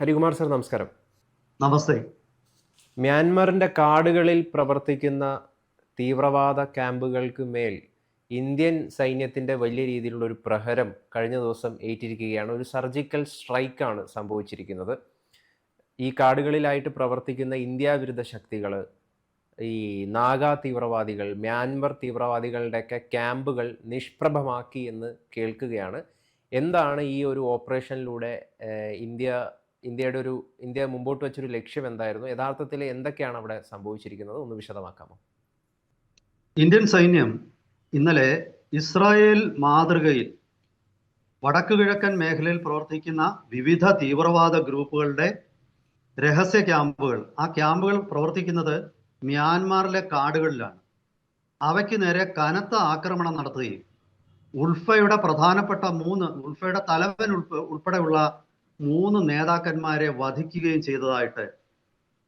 Harikumar sir നമസ്കാരം. നമസ്തേ. മ്യാൻമറിന്റെ കാടുകളിൽ പ്രവർത്തിക്കുന്ന തീവ്രവാദ ക്യാമ്പുകൾക്ക് മേൽ ഇന്ത്യൻ സൈന്യത്തിന്റെ വലിയ രീതിയിലുള്ള ഒരു പ്രഹരം കഴിഞ്ഞ ദിവസം ഏറ്റിരിക്കുകയാണ്. ഒരു സർജിക്കൽ സ്ട്രൈക്കാണ് സംഭവിച്ചിരിക്കുന്നത്. ഈ കാടുകളിലായിട്ട് പ്രവർത്തിക്കുന്ന ഇന്ത്യ വിരുദ്ധ ശക്തികൾ ഈ നാഗ തീവ്രവാദികൾ മ്യാൻമർ തീവ്രവാദികളുടെയൊക്കെ ക്യാമ്പുകൾ നിഷ്പ്രഭമാക്കി എന്ന് കേൾക്കുകയാണ്. എന്താണ് ഈ ഒരു ഓപ്പറേഷനിലൂടെ ഇന്ത്യ ഇന്ത്യയുടെ ഒരു ഇന്ത്യ മുമ്പോട്ട് വെച്ചൊരു ലക്ഷ്യം എന്തായിരുന്നു? യഥാർത്ഥത്തിൽ എന്തൊക്കെയാണ് അവിടെ സംഭവിച്ചിരിക്കുന്നത്? ഒന്ന് വിശദമാക്കാമോ? ഇന്ത്യൻ സൈന്യം ഇന്നലെ ഇസ്രായേൽ മാതൃകയിൽ വടക്കു കിഴക്കൻ മേഖലയിൽ പ്രവർത്തിക്കുന്ന വിവിധ തീവ്രവാദ ഗ്രൂപ്പുകളുടെ രഹസ്യ ക്യാമ്പുകൾ. ആ ക്യാമ്പുകൾ പ്രവർത്തിക്കുന്നത് മ്യാൻമാറിലെ കാടുകളിലാണ്. അവയ്ക്ക് നേരെ കനത്ത ആക്രമണം നടത്തുകയും ഉൾഫയുടെ പ്രധാനപ്പെട്ട മൂന്ന് ഉൾഫയുടെ തലവൻ ഉൾപ്പ ഉൾപ്പെടെയുള്ള മൂന്ന് നേതാക്കന്മാരെ വധിക്കുകയും ചെയ്തതായിട്ട്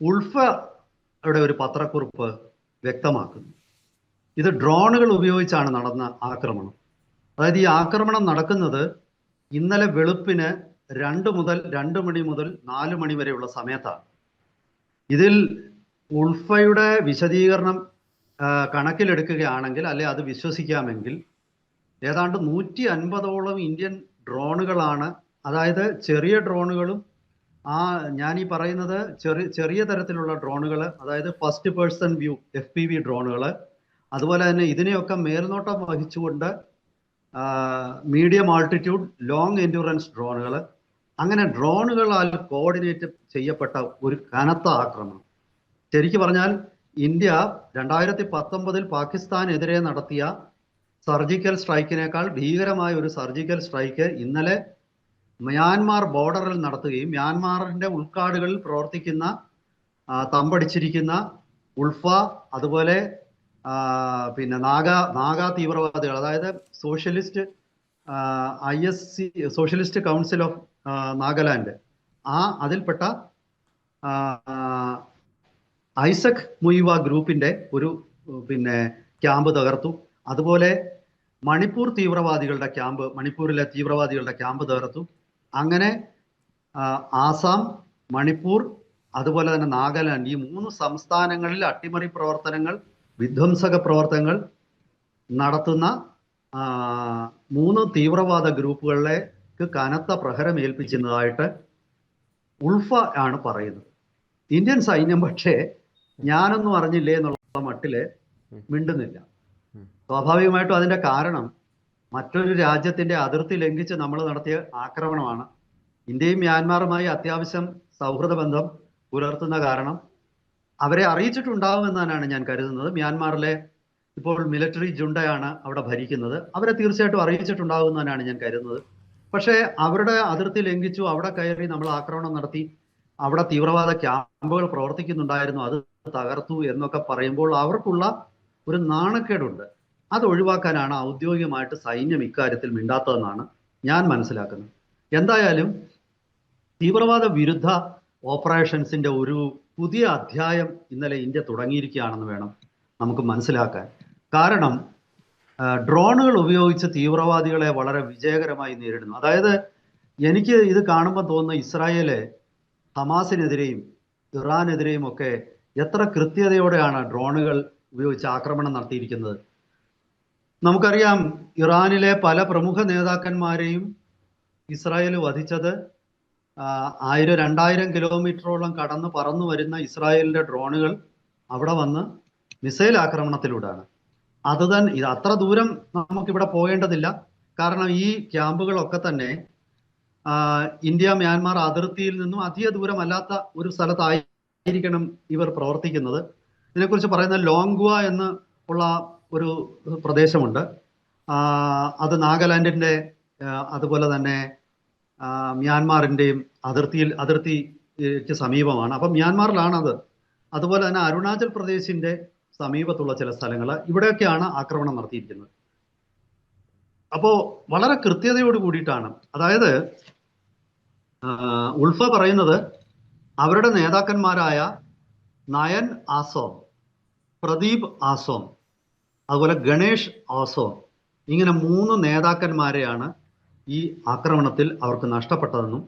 ഉൾഫയുടെ ഒരു പത്രക്കുറിപ്പ് വ്യക്തമാക്കുന്നു. ഇത് ഡ്രോണുകൾ ഉപയോഗിച്ചാണ് നടന്ന ആക്രമണം. അതായത് ഈ ആക്രമണം നടക്കുന്നത് ഇന്നലെ വെളുപ്പിന് രണ്ട് മുതൽ രണ്ട് മണി മുതൽ നാല് മണി വരെയുള്ള സമയത്താണ്. ഇതിൽ ഉൾഫയുടെ വിശദീകരണം കണക്കിലെടുക്കുകയാണെങ്കിൽ അല്ലെ അത് വിശ്വസിക്കാമെങ്കിൽ ഏതാണ്ട് നൂറ്റി അൻപതോളം ഇന്ത്യൻ ഡ്രോണുകളാണ് അതായത് ചെറിയ ഡ്രോണുകളും ആ ഞാൻ ഈ പറയുന്നത് ചെറിയ ചെറിയ തരത്തിലുള്ള ഡ്രോണുകൾ അതായത് first person view F P V ഡ്രോണുകൾ അതുപോലെ തന്നെ ഇതിനെയൊക്കെ മേൽനോട്ടം വഹിച്ചുകൊണ്ട് മീഡിയം ആൾട്ടിറ്റ്യൂഡ് ലോങ് എൻഡ്യൂറൻസ് ഡ്രോണുകൾ അങ്ങനെ ഡ്രോണുകളാൽ കോർഡിനേറ്റ് ചെയ്യപ്പെട്ട ഒരു കനത്ത ആക്രമണം. ശരിക്കു പറഞ്ഞാൽ ഇന്ത്യ രണ്ടായിരത്തി പത്തൊമ്പതിൽ പാകിസ്ഥാനെതിരെ നടത്തിയ സർജിക്കൽ സ്ട്രൈക്കിനേക്കാൾ ഭീകരമായ ഒരു സർജിക്കൽ സ്ട്രൈക്ക് ഇന്നലെ മ്യാൻമാർ ബോർഡറിൽ നടത്തുകയും മ്യാൻമാറിന്റെ ഉൾക്കാടുകളിൽ പ്രവർത്തിക്കുന്ന തമ്പടിച്ചിരിക്കുന്ന ഉൾഫ അതുപോലെ പിന്നെ നാഗ നാഗ തീവ്രവാദികൾ അതായത് socialist I S C socialist council of Nagaland. ആ അതിൽപ്പെട്ട ഐസക് മുയിവ ഗ്രൂപ്പിന്റെ ഒരു പിന്നെ ക്യാമ്പ് തകർത്തു. അതുപോലെ മണിപ്പൂർ തീവ്രവാദികളുടെ ക്യാമ്പ് മണിപ്പൂരിലെ തീവ്രവാദികളുടെ ക്യാമ്പ് തകർത്തു. അങ്ങനെ ആസാം മണിപ്പൂർ അതുപോലെ തന്നെ നാഗാലാൻഡ് ഈ മൂന്ന് സംസ്ഥാനങ്ങളിൽ അട്ടിമറി പ്രവർത്തനങ്ങൾ വിധ്വംസക പ്രവർത്തനങ്ങൾ നടത്തുന്ന മൂന്ന് തീവ്രവാദ ഗ്രൂപ്പുകളിലേക്ക് കനത്ത പ്രഹരം ഏൽപ്പിച്ചിരുന്നതായിട്ട് ഉൾഫ ആണ് പറയുന്നത്. ഇന്ത്യൻ സൈന്യം പക്ഷേ ഞാനൊന്നും അറിഞ്ഞില്ലേ എന്നുള്ള മട്ടിൽ മിണ്ടുന്നില്ല. സ്വാഭാവികമായിട്ടും അതിന്റെ കാരണം മറ്റൊരു രാജ്യത്തിന്റെ അതിർത്തി ലംഘിച്ച് നമ്മൾ നടത്തിയ ആക്രമണമാണ്. ഇന്ത്യയും മ്യാൻമാറുമായി അത്യാവശ്യം സൗഹൃദ ബന്ധം പുലർത്തുന്ന കാരണം അവരെ അറിയിച്ചിട്ടുണ്ടാവും എന്നാണ് ഞാൻ കരുതുന്നത്. മ്യാൻമാറിലെ ഇപ്പോൾ മിലിറ്ററി ജുണ്ടയാണ് അവിടെ ഭരിക്കുന്നത്. അവരെ തീർച്ചയായിട്ടും അറിയിച്ചിട്ടുണ്ടാവും എന്നാണ് ഞാൻ കരുതുന്നത്. പക്ഷേ അവരുടെ അതിർത്തി ലംഘിച്ചു അവിടെ കയറി നമ്മൾ ആക്രമണം നടത്തി അവിടെ തീവ്രവാദ ക്യാമ്പുകൾ പ്രവർത്തിക്കുന്നുണ്ടായിരുന്നു അത് തകർത്തു എന്നൊക്കെ പറയുമ്പോൾ അവർക്കുള്ള ഒരു നാണക്കേടുണ്ട്. അത് ഒഴിവാക്കാനാണ് ഔദ്യോഗികമായിട്ട് സൈന്യം ഇക്കാര്യത്തിൽ മിണ്ടാത്തതെന്നാണ് ഞാൻ മനസ്സിലാക്കുന്നത്. എന്തായാലും തീവ്രവാദ വിരുദ്ധ ഓപ്പറേഷൻസിന്റെ ഒരു പുതിയ അധ്യായം ഇന്നലെ ഇന്ത്യ തുടങ്ങിയിരിക്കുകയാണെന്ന് വേണം നമുക്ക് മനസ്സിലാക്കാൻ. കാരണം ഡ്രോണുകൾ ഉപയോഗിച്ച് തീവ്രവാദികളെ വളരെ വിജയകരമായി നേരിടുന്നു. അതായത് എനിക്ക് ഇത് കാണുമ്പോൾ തോന്നുന്ന ഇസ്രായേൽ ഹമാസിനെതിരെയും ഇറാനെതിരെയും ഒക്കെ എത്ര കൃത്യതയോടെയാണ് ഡ്രോണുകൾ ഉപയോഗിച്ച് ആക്രമണം നടത്തിയിരിക്കുന്നത്. നമുക്കറിയാം ഇറാനിലെ പല പ്രമുഖ നേതാക്കന്മാരെയും ഇസ്രായേൽ വധിച്ചത് ആയിരം രണ്ടായിരം കിലോമീറ്ററോളം കടന്ന് പറന്നു വരുന്ന ഇസ്രായേലിന്റെ ഡ്രോണുകൾ അവിടെ വന്ന് മിസൈൽ ആക്രമണത്തിലൂടെയാണ്. അത് തന്നെ ഇത് അത്ര ദൂരം നമുക്കിവിടെ പോകേണ്ടതില്ല. കാരണം ഈ ക്യാമ്പുകളൊക്കെ തന്നെ ഇന്ത്യ മ്യാൻമാർ അതിർത്തിയിൽ നിന്നും അധിക ദൂരമല്ലാത്ത ഒരു സ്ഥലത്തായിരിക്കണം ഇവർ പ്രവർത്തിക്കുന്നത്. ഇതിനെക്കുറിച്ച് പറയുന്ന ലോങ്ഗുവ എന്ന് ഉള്ള ഒരു പ്രദേശമുണ്ട്. അത് നാഗാലാൻഡിന്റെ അതുപോലെ തന്നെ മ്യാൻമാറിന്റെയും അതിർത്തിയിൽ അതിർത്തിക്ക് സമീപമാണ്. അപ്പം മ്യാൻമാറിലാണത്. അത് അതുപോലെ തന്നെ അരുണാചൽ പ്രദേശിന്റെ സമീപത്തുള്ള ചില സ്ഥലങ്ങൾ ഇവിടെയൊക്കെയാണ് ആക്രമണം നടത്തിയിരിക്കുന്നത്. അപ്പോൾ വളരെ കൃത്യതയോട് കൂടിയിട്ടാണ്. അതായത് ഉൾഫ പറയുന്നത് അവരുടെ നേതാക്കന്മാരായ നയൻ ആസോം പ്രദീപ് ആസോം അതുപോലെ ഗണേഷ് ആസോ ഇങ്ങനെ മൂന്ന് നേതാക്കന്മാരെയാണ് ഈ ആക്രമണത്തിൽ അവർക്ക് നഷ്ടപ്പെട്ടതെന്നും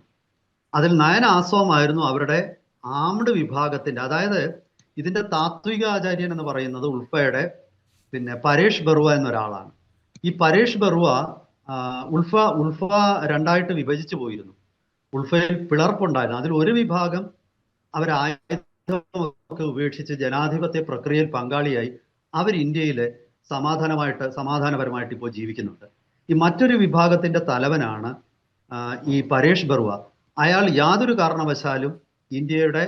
അതിൽ നയന ആസോമായിരുന്നു അവരുടെ ആംഡ് വിഭാഗത്തിന്റെ അതായത് ഇതിന്റെ താത്വിക ആചാര്യൻ എന്ന് പറയുന്നത് ഉൾഫയുടെ പിന്നെ പരേഷ് ബറുവ എന്നൊരാളാണ്. ഈ പരേഷ് ബറുവ ഉൾഫ ഉൾഫ രണ്ടായിട്ട് വിഭജിച്ചു പോയിരുന്നു. ഉൾഫയിൽ പിളർപ്പുണ്ടായിരുന്നു. അതിൽ ഒരു വിഭാഗം അവരായുധമൊക്കെ ഉപേക്ഷിച്ച് ജനാധിപത്യ പ്രക്രിയയിൽ പങ്കാളിയായി. അവർ ഇന്ത്യയിൽ സമാധാനമായിട്ട് സമാധാനപരമായിട്ട് ഇപ്പോൾ ജീവിക്കുന്നുണ്ട്. ഈ മറ്റൊരു വിഭാഗത്തിന്റെ തലവനാണ് ഈ പരേഷ് ബറുവ അയാൾ യാതൊരു കാരണവശാലും ഇന്ത്യയുടെ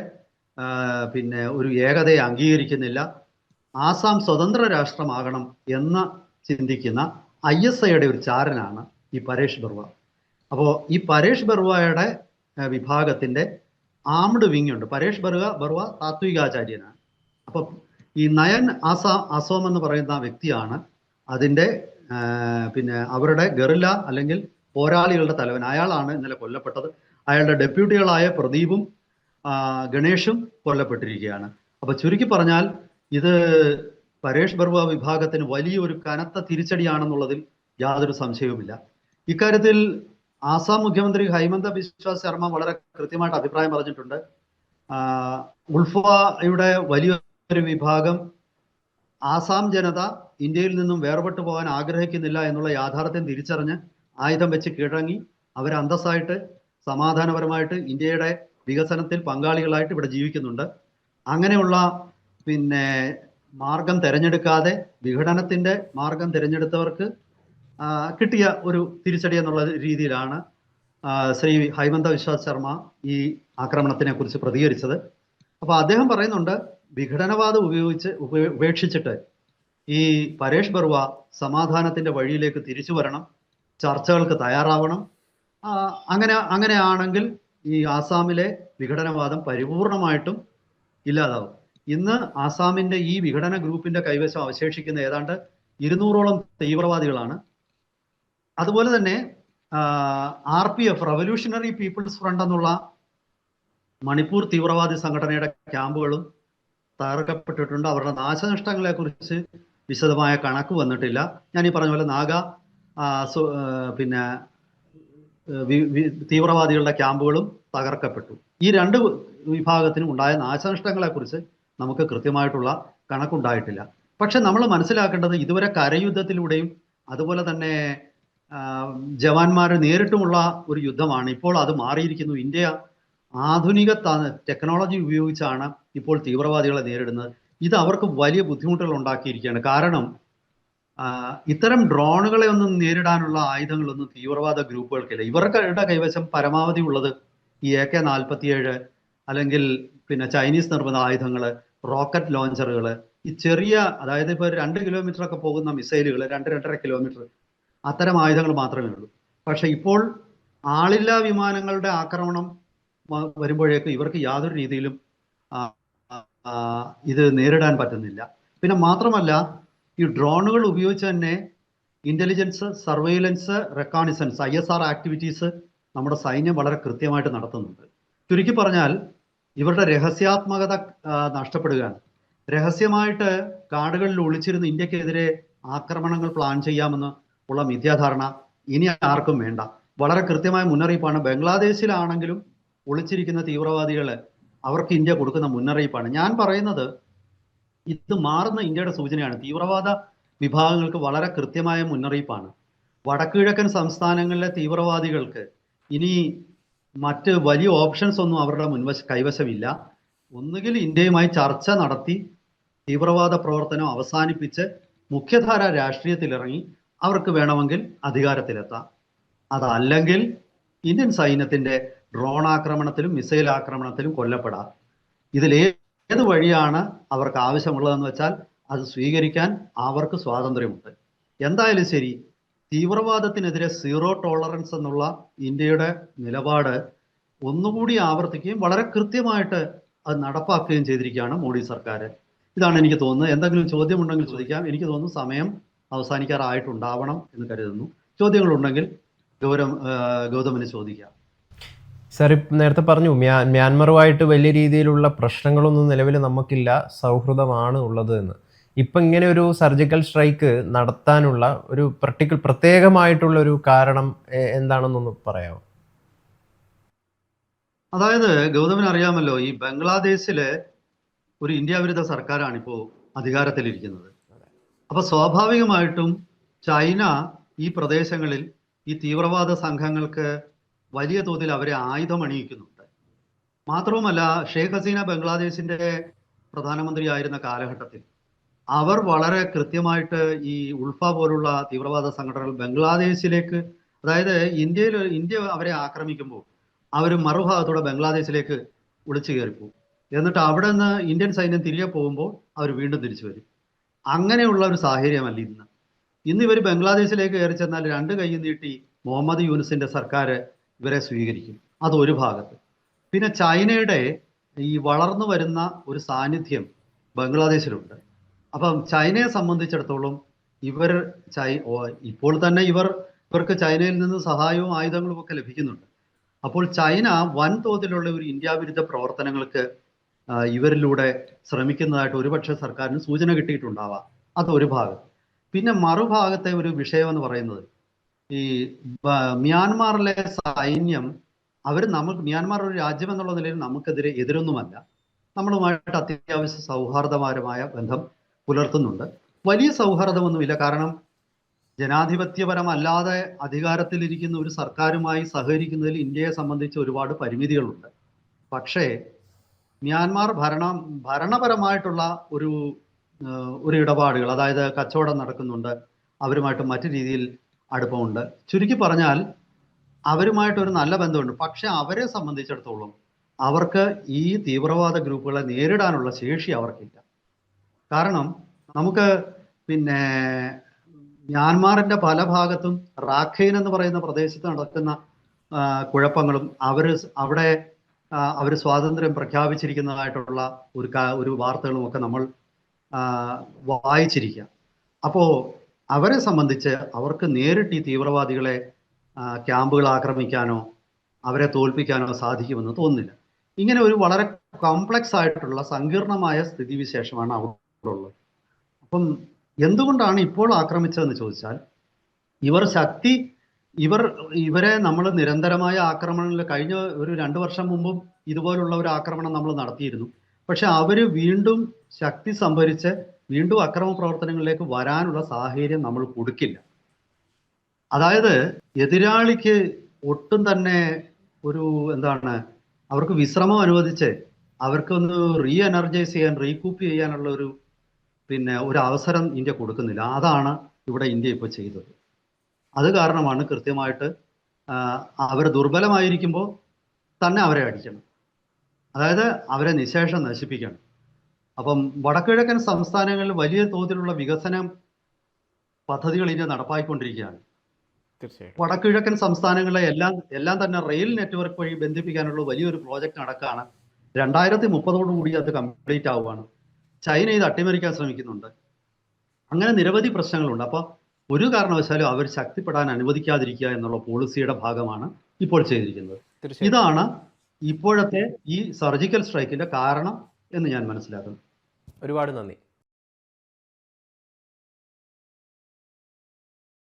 പിന്നെ ഒരു ഏകതയെ അംഗീകരിക്കുന്നില്ല. ആസാം സ്വതന്ത്ര രാഷ്ട്രമാകണം എന്ന് ചിന്തിക്കുന്ന ഐ എസ് ഐയുടെ ഒരു ചാരനാണ് ഈ പരേഷ് ബറുവ അപ്പോൾ ഈ പരേഷ് ബറുവയുടെ വിഭാഗത്തിന്റെ ആംഡ് വിങ് ഉണ്ട്. പരേഷ് ബറുവ ബറുവ താത്വികാചാര്യനാണ്. അപ്പോൾ ഈ നയൻ ആസാ അസോം എന്ന് പറയുന്ന വ്യക്തിയാണ് അതിന്റെ പിന്നെ അവരുടെ ഗറില്ല അല്ലെങ്കിൽ പോരാളികളുടെ തലവൻ. അയാളാണ് ഇന്നലെ കൊല്ലപ്പെട്ടത്. അയാളുടെ ഡെപ്യൂട്ടികളായ പ്രദീപും ഗണേഷും കൊല്ലപ്പെട്ടിരിക്കുകയാണ്. അപ്പൊ ചുരുക്കി പറഞ്ഞാൽ ഇത് പരേഷ് ബർവ വിഭാഗത്തിന് വലിയൊരു കനത്ത തിരിച്ചടിയാണെന്നുള്ളതിൽ യാതൊരു സംശയവുമില്ല. ഇക്കാര്യത്തിൽ ആസാം മുഖ്യമന്ത്രി ഹൈമന്ത ബിശ്വ ശർമ്മ വളരെ കൃത്യമായിട്ട് അഭിപ്രായം പറഞ്ഞിട്ടുണ്ട്. ഉൾഫയുടെ ഉൾഫയുടെ വലിയൊരു വിഭാഗം ആസാം ജനത ഇന്ത്യയിൽ നിന്നും വേർപെട്ടു പോകാൻ ആഗ്രഹിക്കുന്നില്ല എന്നുള്ള യാഥാർത്ഥ്യം തിരിച്ചറിഞ്ഞ് ആയുധം വെച്ച് കിഴങ്ങി അവർ അന്തസ്സായിട്ട് സമാധാനപരമായിട്ട് ഇന്ത്യയുടെ വികസനത്തിൽ പങ്കാളികളായിട്ട് ഇവിടെ ജീവിക്കുന്നുണ്ട്. അങ്ങനെയുള്ള പിന്നെ മാർഗം തിരഞ്ഞെടുക്കാതെ വിഘടനത്തിന്റെ മാർഗം തിരഞ്ഞെടുത്തവർക്ക് കിട്ടിയ ഒരു തിരിച്ചടി എന്നുള്ള രീതിയിലാണ് ശ്രീ ഹൈമന്ത വിശ്വാസ് ശർമ്മ ഈ ആക്രമണത്തിനെ കുറിച്ച് പ്രതികരിച്ചത്. അപ്പോൾ അദ്ദേഹം പറയുന്നുണ്ട് വിഘടനവാദം ഉപയോഗിച്ച് ഉപ- ഉപേക്ഷിച്ചിട്ട് ഈ പരേഷ് ബർവ സമാധാനത്തിന്റെ വഴിയിലേക്ക് തിരിച്ചു വരണം ചർച്ചകൾക്ക് തയ്യാറാവണം. അങ്ങനെ അങ്ങനെയാണെങ്കിൽ ഈ ആസാമിലെ വിഘടനവാദം പരിപൂർണമായിട്ടും ഇല്ലാതാവും. ഇന്ന് ആസാമിന്റെ ഈ വിഘടന ഗ്രൂപ്പിന്റെ കൈവശം അവശേഷിക്കുന്ന ഏതാണ്ട് ഇരുന്നൂറോളം തീവ്രവാദികളാണ്. അതുപോലെ തന്നെ R P F revolutionary people's front എന്നുള്ള മണിപ്പൂർ തീവ്രവാദി സംഘടനയുടെ ക്യാമ്പുകളും തകർക്കപ്പെട്ടിട്ടുണ്ട്. അവരുടെ നാശനഷ്ടങ്ങളെ കുറിച്ച് വിശദമായ കണക്ക് വന്നിട്ടില്ല. ഞാൻ ഈ പറഞ്ഞ പോലെ നാഗ പിന്നെ തീവ്രവാദികളുടെ ക്യാമ്പുകളും തകർക്കപ്പെട്ടു. ഈ രണ്ട് വിഭാഗത്തിനും ഉണ്ടായ നാശനഷ്ടങ്ങളെ കുറിച്ച് നമുക്ക് കൃത്യമായിട്ടുള്ള കണക്കുണ്ടായിട്ടില്ല. പക്ഷെ നമ്മൾ മനസ്സിലാക്കേണ്ടത് ഇതുവരെ കരയുദ്ധത്തിലൂടെയും അതുപോലെ തന്നെ ജവാന്മാർ നേരിട്ടുമുള്ള ഒരു യുദ്ധമാണ്. ഇപ്പോൾ അത് മാറിയിരിക്കുന്നു. ഇന്ത്യ ആധുനിക ടെക്നോളജി ഉപയോഗിച്ചാണ് ഇപ്പോൾ തീവ്രവാദികളെ നേരിടുന്നത്. ഇത് അവർക്ക് വലിയ ബുദ്ധിമുട്ടുകൾ ഉണ്ടാക്കിയിരിക്കുകയാണ്. കാരണം ഇത്തരം ഡ്രോണുകളെ ഒന്നും നേരിടാനുള്ള ആയുധങ്ങളൊന്നും തീവ്രവാദ ഗ്രൂപ്പുകൾക്കില്ല. ഇവരുടെ കൈവശം പരമാവധി ഉള്ളത് ഈ എ കെ നാൽപ്പത്തിയേഴ് അല്ലെങ്കിൽ പിന്നെ ചൈനീസ് നിർമ്മിത ആയുധങ്ങൾ റോക്കറ്റ് ലോഞ്ചറുകൾ ഈ ചെറിയ അതായത് ഇപ്പോൾ രണ്ട് കിലോമീറ്റർ ഒക്കെ പോകുന്ന മിസൈലുകൾ രണ്ട് രണ്ടര കിലോമീറ്റർ അത്തരം ആയുധങ്ങൾ മാത്രമേ ഉള്ളൂ. പക്ഷെ ഇപ്പോൾ ആളില്ലാ വിമാനങ്ങളുടെ ആക്രമണം വരുമ്പോഴേക്ക് ഇവർക്ക് യാതൊരു രീതിയിലും ഇത് നേരിടാൻ പറ്റുന്നില്ല. പിന്നെ മാത്രമല്ല ഈ ഡ്രോണുകൾ ഉപയോഗിച്ച് തന്നെ intelligence surveillance reconnaissance I S R activities നമ്മുടെ സൈന്യം വളരെ കൃത്യമായിട്ട് നടത്തുന്നുണ്ട്. ചുരുക്കി പറഞ്ഞാൽ ഇവരുടെ രഹസ്യാത്മകത നഷ്ടപ്പെടുകയാണ്. രഹസ്യമായിട്ട് കാടുകളിൽ ഒളിച്ചിരുന്ന് ഇന്ത്യക്കെതിരെ ആക്രമണങ്ങൾ പ്ലാൻ ചെയ്യാമെന്ന് ഉള്ള മിഥ്യാധാരണ ഇനി ആർക്കും വേണ്ട. വളരെ കൃത്യമായ മുന്നറിയിപ്പാണ്. ബംഗ്ലാദേശിലാണെങ്കിലും ഒളിച്ചിരിക്കുന്ന തീവ്രവാദികളെ അവർക്ക് ഇന്ത്യ കൊടുക്കുന്ന മുന്നറിയിപ്പാണ്. ഞാൻ പറയുന്നത് ഇത് മാറുന്ന ഇന്ത്യയുടെ സൂചനയാണ്. തീവ്രവാദ വിഭാഗങ്ങൾക്ക് വളരെ കൃത്യമായ മുന്നറിയിപ്പാണ്. വടക്കുകിഴക്കൻ സംസ്ഥാനങ്ങളിലെ തീവ്രവാദികൾക്ക് ഇനി മറ്റ് വലിയ ഓപ്ഷൻസ് ഒന്നും അവരുടെ മുൻവശ കൈവശമില്ല. ഒന്നുകിൽ ഇന്ത്യയുമായി ചർച്ച നടത്തി തീവ്രവാദ പ്രവർത്തനം അവസാനിപ്പിച്ച് മുഖ്യധാര രാഷ്ട്രീയത്തിലിറങ്ങി അവർക്ക് വേണമെങ്കിൽ അധികാരത്തിലെത്താം. അതല്ലെങ്കിൽ ഇന്ത്യൻ സൈന്യത്തിന്റെ ഡ്രോൺ ആക്രമണത്തിലും മിസൈൽ ആക്രമണത്തിലും കൊല്ലപ്പെടാം. ഇതിൽ ഏത് വഴിയാണ് അവർക്ക് ആവശ്യമുള്ളതെന്ന് വെച്ചാൽ അത് സ്വീകരിക്കാൻ അവർക്ക് സ്വാതന്ത്ര്യമുണ്ട്. എന്തായാലും ശരി തീവ്രവാദത്തിനെതിരെ സീറോ ടോളറൻസ് എന്നുള്ള ഇന്ത്യയുടെ നിലപാട് ഒന്നുകൂടി ആവർത്തിക്കുകയും വളരെ കൃത്യമായിട്ട് അത് നടപ്പാക്കുകയും ചെയ്തിരിക്കുകയാണ് മോഡി സർക്കാർ. ഇതാണ് എനിക്ക് തോന്നുന്നത്. എന്തെങ്കിലും ചോദ്യമുണ്ടെങ്കിൽ ചോദിക്കാം. എനിക്ക് തോന്നുന്നു സമയം അവസാനിക്കാറായിട്ടുണ്ടാവണം എന്ന് കരുതുന്നു. ചോദ്യങ്ങളുണ്ടെങ്കിൽ ഗൗരവം ഗൗതമിന് ചോദിക്കാം. സാർ ഇപ്പം നേരത്തെ പറഞ്ഞു മ്യാ മ്യാൻമറുമായിട്ട് വലിയ രീതിയിലുള്ള പ്രശ്നങ്ങളൊന്നും നിലവിൽ നമുക്കില്ല സൗഹൃദമാണ് ഉള്ളത് എന്ന്. ഇപ്പം ഇങ്ങനെ ഒരു സർജിക്കൽ സ്ട്രൈക്ക് നടത്താനുള്ള ഒരു പ്രട്ടിക്കുലർ പ്രത്യേകമായിട്ടുള്ള ഒരു കാരണം എന്താണെന്നൊന്ന് പറയാമോ? അതായത് ഗൗതമിന് അറിയാമല്ലോ ഈ ബംഗ്ലാദേശിൽ ഒരു ഇന്ത്യ വിരുദ്ധ സർക്കാരാണ് ഇപ്പോൾ അധികാരത്തിലിരിക്കുന്നത്. അപ്പൊ സ്വാഭാവികമായിട്ടും ചൈന ഈ പ്രദേശങ്ങളിൽ ഈ തീവ്രവാദ സംഘങ്ങൾക്ക് വലിയ തോതിൽ അവരെ ആയുധമണിയിക്കുന്നുണ്ട്. മാത്രവുമല്ല ഷെയ്ഖ് ഹസീന ബംഗ്ലാദേശിന്റെ പ്രധാനമന്ത്രി ആയിരുന്ന കാലഘട്ടത്തിൽ അവർ വളരെ കൃത്യമായിട്ട് ഈ ഉൾഫ പോലുള്ള തീവ്രവാദ സംഘടനകൾ ബംഗ്ലാദേശിലേക്ക് അതായത് ഇന്ത്യയിൽ ഇന്ത്യ അവരെ ആക്രമിക്കുമ്പോൾ അവർ മറുഭാഗത്തോടെ ബംഗ്ലാദേശിലേക്ക് ഒളിച്ചു കയറിപ്പോകും. എന്നിട്ട് അവിടെ നിന്ന് ഇന്ത്യൻ സൈന്യം തിരികെ പോകുമ്പോൾ അവർ വീണ്ടും തിരിച്ചു വരും. അങ്ങനെയുള്ള ഒരു സാഹചര്യമല്ല ഇന്ന്. ഇന്ന് ഇവർ ബംഗ്ലാദേശിലേക്ക് കയറി ചെന്നാൽ രണ്ട് കൈ നീട്ടി മുഹമ്മദ് യൂനുസിന്റെ സർക്കാർ ഇവരെ സ്വീകരിക്കും. അത് ഒരു ഭാഗത്ത്. പിന്നെ ചൈനയുടെ ഈ വളർന്നു വരുന്ന ഒരു സാന്നിധ്യം ബംഗ്ലാദേശിലുണ്ട്. അപ്പം ചൈനയെ സംബന്ധിച്ചിടത്തോളം ഇവർ ചൈ ഇപ്പോൾ തന്നെ ഇവർ ഇവർക്ക് ചൈനയിൽ നിന്ന് സഹായവും ആയുധങ്ങളും ഒക്കെ ലഭിക്കുന്നുണ്ട്. അപ്പോൾ ചൈന വൻതോതിലുള്ള ഒരു ഇന്ത്യ വിരുദ്ധ പ്രവർത്തനങ്ങൾക്ക് ഇവരിലൂടെ ശ്രമിക്കുന്നതായിട്ട് ഒരുപക്ഷെ സർക്കാരിന് സൂചന കിട്ടിയിട്ടുണ്ടാവാം. അത് ഒരു ഭാഗം. പിന്നെ മറുഭാഗത്തെ ഒരു വിഷയം എന്ന് പറയുന്നത് ഈ മ്യാൻമാറിലെ സൈന്യം അവർ നമുക്ക് മ്യാൻമാർ ഒരു രാജ്യം എന്നുള്ള നിലയിൽ നമുക്കെതിരെ എതിരൊന്നുമല്ല. നമ്മളുമായിട്ട് അത്യാവശ്യ സൗഹാർദ്ദപരമായ ബന്ധം പുലർത്തുന്നുണ്ട്. വലിയ സൗഹാർദ്ദമൊന്നുമില്ല. കാരണം ജനാധിപത്യപരമല്ലാതെ അധികാരത്തിലിരിക്കുന്ന ഒരു സർക്കാരുമായി സഹകരിക്കുന്നതിൽ ഇന്ത്യയെ സംബന്ധിച്ച് ഒരുപാട് പരിമിതികളുണ്ട്. പക്ഷേ മ്യാൻമാർ ഭരണ ഭരണപരമായിട്ടുള്ള ഒരു ഒരു ഇടപാടുകൾ അതായത് കച്ചവടം നടക്കുന്നുണ്ട്. അവരുമായിട്ട് മറ്റു രീതിയിൽ അടുപ്പമുണ്ട്. ചുരുക്കി പറഞ്ഞാൽ അവരുമായിട്ട് ഒരു നല്ല ബന്ധമുണ്ട്. പക്ഷെ അവരെ സംബന്ധിച്ചിടത്തോളം അവർക്ക് ഈ തീവ്രവാദ ഗ്രൂപ്പുകളെ നേരിടാനുള്ള ശേഷി അവർക്കില്ല. കാരണം നമുക്ക് പിന്നെ മ്യാൻമാറിന്റെ പല ഭാഗത്തും റാഖൈൻ എന്ന് പറയുന്ന പ്രദേശത്ത് നടക്കുന്ന കുഴപ്പങ്ങളും അവർ അവിടെ അവർ സ്വാതന്ത്ര്യം പ്രഖ്യാപിച്ചിരിക്കുന്നതായിട്ടുള്ള ഒരു ഒരു വാർത്തകളും ഒക്കെ നമ്മൾ വായിച്ചിരിക്കുക. അപ്പോ അവരെ സംബന്ധിച്ച് അവർക്ക് നേരിട്ട് ഈ തീവ്രവാദികളെ ക്യാമ്പുകൾ ആക്രമിക്കാനോ അവരെ തോൽപ്പിക്കാനോ സാധിക്കുമെന്ന് തോന്നുന്നില്ല. ഇങ്ങനെ ഒരു വളരെ കോംപ്ലക്സ് ആയിട്ടുള്ള സങ്കീർണമായ സ്ഥിതിവിശേഷമാണ് അവിടെ ഉള്ളത് അപ്പം എന്തുകൊണ്ടാണ് ഇപ്പോൾ ആക്രമിച്ചതെന്ന് ചോദിച്ചാൽ ഇവർ ശക്തി ഇവർ ഇവരെ നമ്മൾ നിരന്തരമായ ആക്രമണങ്ങളിൽ കഴിഞ്ഞ ഒരു രണ്ട് വർഷം മുമ്പും ഇതുപോലുള്ള ഒരു ആക്രമണം നമ്മൾ നടത്തിയിരുന്നു. പക്ഷെ അവർ വീണ്ടും ശക്തി സംഭരിച്ച് വീണ്ടും അക്രമ പ്രവർത്തനങ്ങളിലേക്ക് വരാനുള്ള സാഹചര്യം നമ്മൾ കൊടുക്കില്ല. അതായത് എതിരാളിക്ക് ഒട്ടും തന്നെ ഒരു എന്താണ് അവർക്ക് വിശ്രമം അനുവദിച്ച് അവർക്കൊന്ന് റീ എനർജൈസ് ചെയ്യാൻ റീകൂപ്പ് ചെയ്യാനുള്ള ഒരു പിന്നെ ഒരു അവസരം ഇന്ത്യ കൊടുക്കുന്നില്ല. അതാണ് ഇവിടെ ഇന്ത്യ ഇപ്പോൾ ചെയ്തത്. അത് കാരണമാണ് കൃത്യമായിട്ട് അവർ ദുർബലമായിരിക്കുമ്പോൾ തന്നെ അവരെ അടിക്കണം. അതായത് അവരെ നിശേഷം നശിപ്പിക്കണം. അപ്പം വടക്കിഴക്കൻ സംസ്ഥാനങ്ങളിൽ വലിയ തോതിലുള്ള വികസനം പദ്ധതികൾ ഇന്ത്യ നടപ്പാക്കിക്കൊണ്ടിരിക്കുകയാണ് തീർച്ചയായിട്ടും. വടക്കുകിഴക്കൻ സംസ്ഥാനങ്ങളെ എല്ലാം എല്ലാം തന്നെ റെയിൽ നെറ്റ്വർക്ക് വഴി ബന്ധിപ്പിക്കാനുള്ള വലിയൊരു പ്രോജക്റ്റ് നടക്കുകയാണ് രണ്ടായിരത്തി മുപ്പതോടുകൂടി അത് കംപ്ലീറ്റ് ആവുകയാണ്. ചൈന ഇത് അട്ടിമറിക്കാൻ ശ്രമിക്കുന്നുണ്ട്. അങ്ങനെ നിരവധി പ്രശ്നങ്ങളുണ്ട്. അപ്പോൾ ഒരു കാരണവശാലും അവർ ശക്തിപ്പെടാൻ അനുവദിക്കാതിരിക്കുക എന്നുള്ള പോളിസിയുടെ ഭാഗമാണ് ഇപ്പോൾ ചെയ്തിരിക്കുന്നത്. ഇതാണ് ഇപ്പോഴത്തെ ഈ സർജിക്കൽ സ്ട്രൈക്കിന്റെ കാരണം. എന്ന് ഞാൻ മനസ്സിലാക്കുന്നു. ഒരുപാട് നന്ദി.